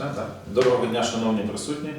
Так? Доброго дня, шановні присутні.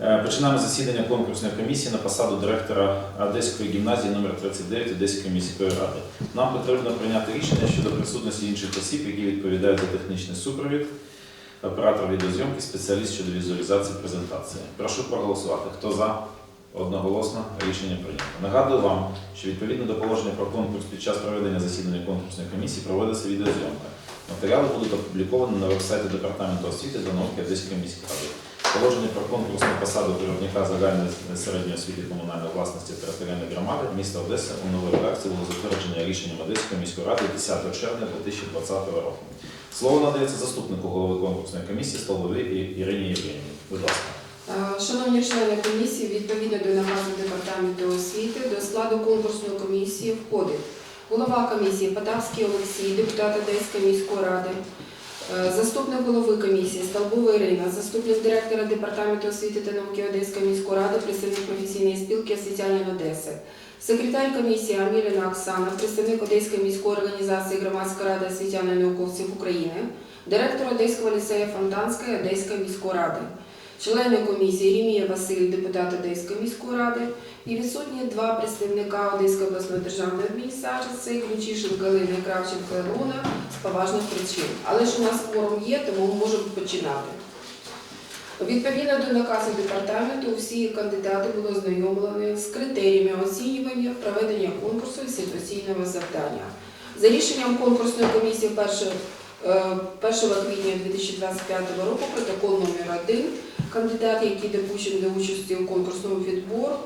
Е, Починаємо засідання конкурсної комісії на посаду директора Одеської гімназії номер 39 Одеської міської ради. Нам потрібно прийняти рішення щодо присутності інших осіб, які відповідають за технічний супровід, оператор відеозйомки, спеціаліст щодо візуалізації презентації. Прошу проголосувати. Хто за? Одноголосно рішення прийнято. Нагадую вам, що відповідно до положення про конкурс під час проведення засідання конкурсної комісії проводиться відеозйомка. Матеріали будуть опубліковані на вебсайті Департаменту освіти та науки Одеської міської ради. Положення про конкурсну посаду керівника загальної середньої освіти комунальної власності територіальної громади міста Одеси у новій редакції було затверджено рішенням Одеської міської ради 10 червня 2020 року. Слово надається заступнику голови конкурсної комісії Столовій Ірині Євгенівні. Будь ласка. Е, Шановні члени комісії, відповідно до наказу департаменту освіти, до складу конкурсної комісії входить голова комісії Потапський Олексій, депутат Одеської міської ради, е, заступник голови комісії Столбова Ірина, заступник директора департаменту освіти та науки Одеської міської ради, представник професійної спілки освітянин Одеси, секретар комісії Аміліна Оксана, представник Одеської міської організації Громадська рада освітян науковців України, директор Одеського ліцею Фонтанської Одеської міської ради. Члени комісії Рімія Василь, депутат Одеської міської ради, і відсутні два представника Одеської обласної державної адміністрації, це Ключишин Галина і Кравченко Ілона з поважних причин. Але ж у нас форум є, тому ми можемо починати. Відповідно до наказу департаменту, всі кандидати були ознайомлені з критеріями оцінювання проведення конкурсу і ситуаційного завдання. За рішенням конкурсної комісії 1, е, 1 квітня 2025 року протокол номер 1 кандидат, який допущений до участі у конкурсному відбору,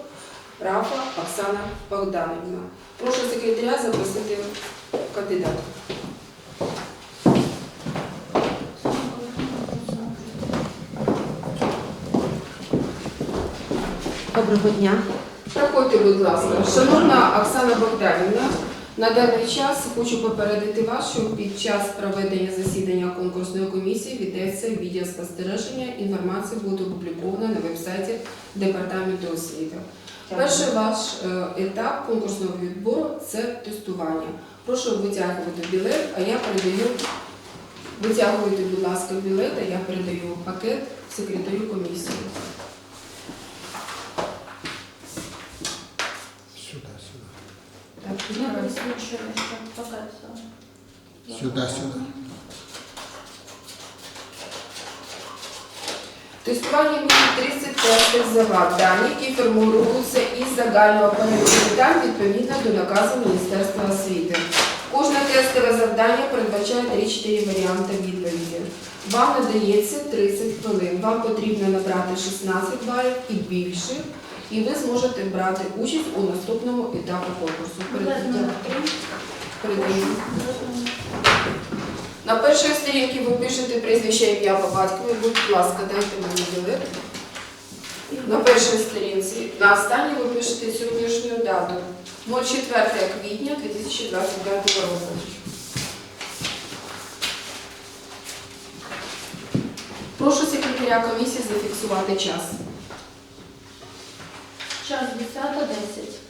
Рафа Оксана Богданівна. Прошу секретаря запросити кандидата. Доброго дня. Проходьте, будь ласка. Шановна Оксана Богданівна, на даний час хочу попередити вас, що під час проведення засідання конкурсної комісії ведеться відеоспостереження. Інформація буде опублікована на вебсайті Департаменту освіти. Перший ваш е, етап конкурсного відбору це тестування. Прошу витягувати білет, а я передаю. Витягуйте, будь ласка, білет, а я передаю пакет секретарю комісії. Сюда, сюда. Так, Я показывала. Сюда, сюда. Тестування буде 30 тестів завдань, які формуються із загального переліку питань відповідно до наказу Міністерства освіти. Кожне тестове завдання передбачає 3-4 варіанти відповіді. Вам надається 30 хвилин. Вам потрібно набрати 16 балів і більше, і ви зможете брати участь у наступному етапі конкурсу. Передаю. Передаю. На першій сторінці ви пишете прізвище ім'я по батькові. Будь ласка, дайте мені білет. На першій сторінці. На останній ви пишете сьогоднішню дату. 04 квітня 2025 року. Прошу секретаря комісії зафіксувати час. Час 10.10.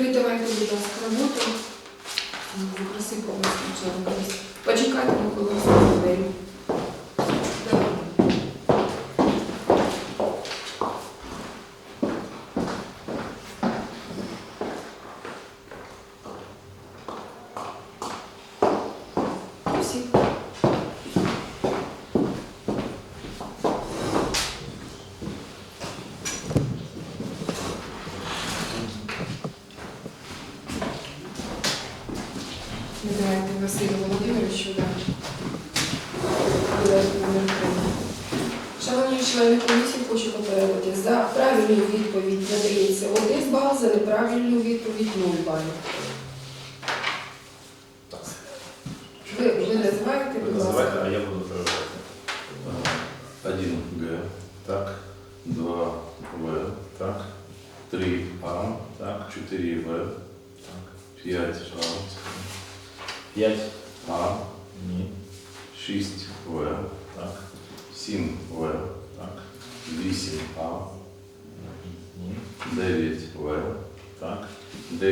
Передавайте, будь ласка, роботу. Запроси когось. Почекайте, на голосуємо двері. Друга за неправильну відповідь 0 балів. Так. Ви, ви називаєте, будь ласка. Называйте, а я буду проверять. Один Г, так. Два В, так. Три А, так. Четыре В, так. Пять А, Пять.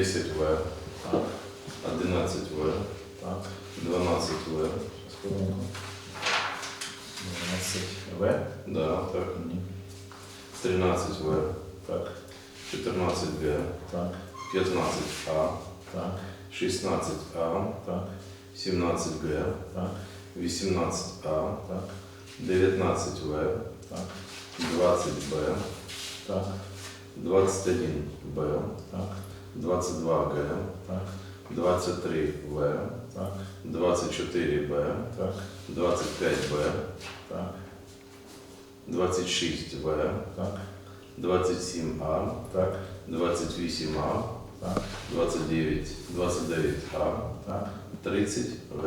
10 В, 11 В, 12 В, 12 В. да, так, 13 В, Так, 14 Г, так, 15 А, так, 16 А, так, 17 Г, так, 18 А, так, 19 В, так, 20 Б, так, 21 Б, так, 22 Г, так, 23 В, так, 24 Б, так, 25 Б, так, 26 В, так, 27 А, так, 28 А, так, 29, 29 А, так. 30 В.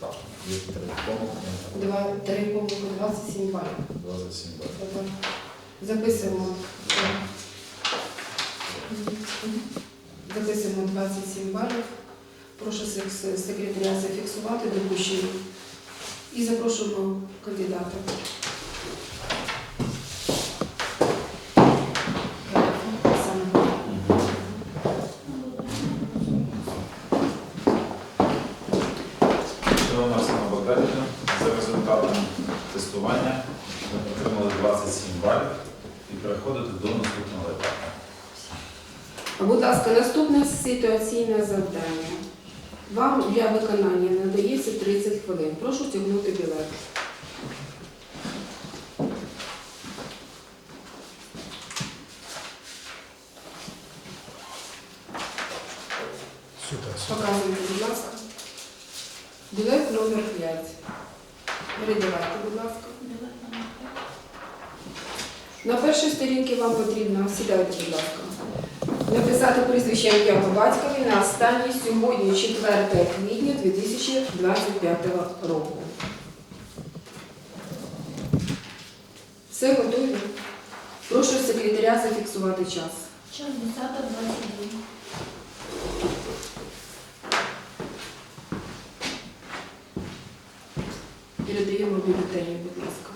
Так, є три помилки. Два, три помилки, 27 балів. 27 балів. Записуємо. Записуємо 27 балів. Прошу секретаря зафіксувати допущення. І запрошуємо кандидата. Саме. Шановна Оксана Богданівна, за результатом тестування ми отримали 27 балів і переходити до наступного етапу. Будь ласка, наступне ситуаційне завдання. Вам для виконання надається 30 хвилин. Прошу тягнути білет. Показуйте, будь ласка. Білет номер 5. Передавайте, будь ласка. Білет номер п'ять. На першій сторінці вам потрібно, сідайте, будь ласка, написати прізвище ім'я по батькові на останній сьогодні, 4 квітня 2025 року. Все готові? Прошу секретаря зафіксувати час. Час 10.22. Передаємо бюлетені, будь ласка.